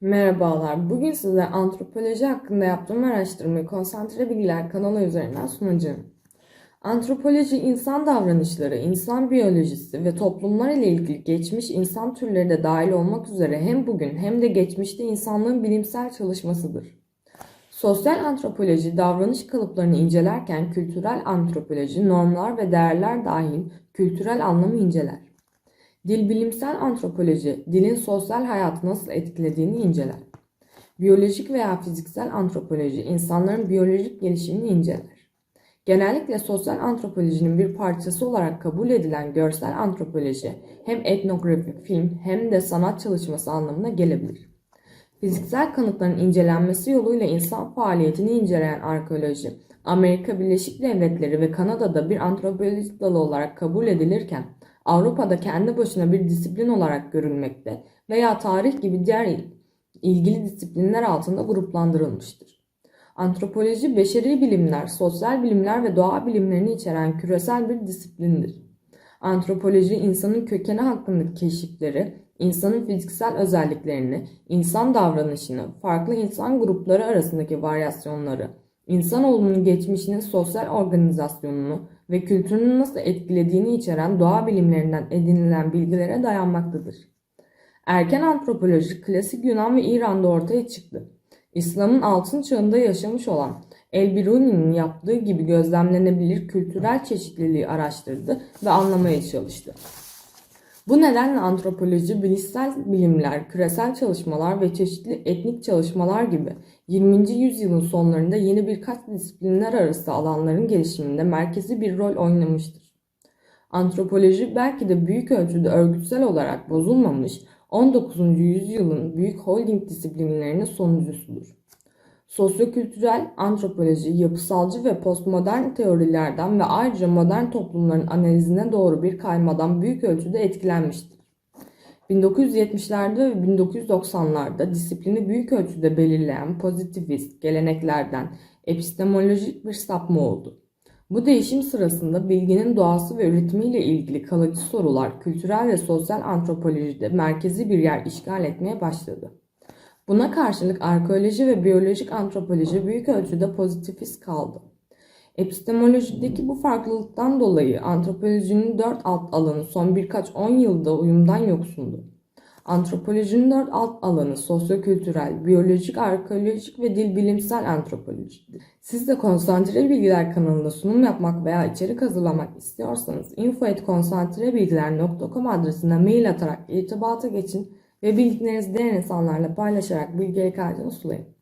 Merhabalar. Bugün size antropoloji hakkında yaptığım araştırmayı Konsantre Bilgiler kanalı üzerinden sunacağım. Antropoloji insan davranışları, insan biyolojisi ve toplumlar ile ilgili geçmiş insan türleri de dahil olmak üzere hem bugün hem de geçmişte insanlığın bilimsel çalışmasıdır. Sosyal antropoloji davranış kalıplarını incelerken kültürel antropoloji normlar ve değerler dahil kültürel anlamı inceler. Dil bilimsel antropoloji, dilin sosyal hayatı nasıl etkilediğini inceler. Biyolojik veya fiziksel antropoloji, insanların biyolojik gelişimini inceler. Genellikle sosyal antropolojinin bir parçası olarak kabul edilen görsel antropoloji, hem etnografik film hem de sanat çalışması anlamına gelebilir. Fiziksel kanıtların incelenmesi yoluyla insan faaliyetini inceleyen arkeoloji, Amerika Birleşik Devletleri ve Kanada'da bir antropoloji dalı olarak kabul edilirken, Avrupa'da kendi başına bir disiplin olarak görülmekte veya tarih gibi diğer ilgili disiplinler altında gruplandırılmıştır. Antropoloji, beşeri bilimler, sosyal bilimler ve doğa bilimlerini içeren küresel bir disiplindir. Antropoloji, insanın kökeni hakkındaki keşifleri, insanın fiziksel özelliklerini, insan davranışını, farklı insan grupları arasındaki varyasyonları, insanoğlunun geçmişinin sosyal organizasyonunu ve kültürünü nasıl etkilediğini içeren doğa bilimlerinden edinilen bilgilere dayanmaktadır. Erken antropoloji klasik Yunan ve İran'da ortaya çıktı. İslam'ın altın çağında yaşamış olan El-Biruni'nin yaptığı gibi gözlemlenebilir kültürel çeşitliliği araştırdı ve anlamaya çalıştı. Bu nedenle antropoloji, bilişsel bilimler, küresel çalışmalar ve çeşitli etnik çalışmalar gibi 20. yüzyılın sonlarında yeni birkaç disiplinler arası alanların gelişiminde merkezi bir rol oynamıştır. Antropoloji belki de büyük ölçüde örgütsel olarak bozulmamış 19. yüzyılın büyük holding disiplinlerinin sonuncusudur. Sosyokültürel antropoloji, yapısalcı ve postmodern teorilerden ve ayrıca modern toplumların analizine doğru bir kaymadan büyük ölçüde etkilenmiştir. 1970'lerde ve 1990'larda disiplini büyük ölçüde belirleyen pozitivist geleneklerden epistemolojik bir sapma oldu. Bu değişim sırasında bilginin doğası ve üretimiyle ilgili kalıcı sorular kültürel ve sosyal antropolojide merkezi bir yer işgal etmeye başladı. Buna karşılık arkeoloji ve biyolojik antropoloji büyük ölçüde pozitivist kaldı. Epistemolojideki bu farklılıktan dolayı antropolojinin dört alt alanı son birkaç on yılda uyumdan yoksundu. Antropolojinin dört alt alanı sosyokültürel, biyolojik, arkeolojik ve dil bilimsel antropolojidir. Siz de Konsantre Bilgiler kanalında sunum yapmak veya içerik hazırlamak istiyorsanız info.konsantrebilgiler.com adresine mail atarak irtibata geçin ve bildiklerinizi diğer insanlarla paylaşarak bilgiye kaydını sulayın.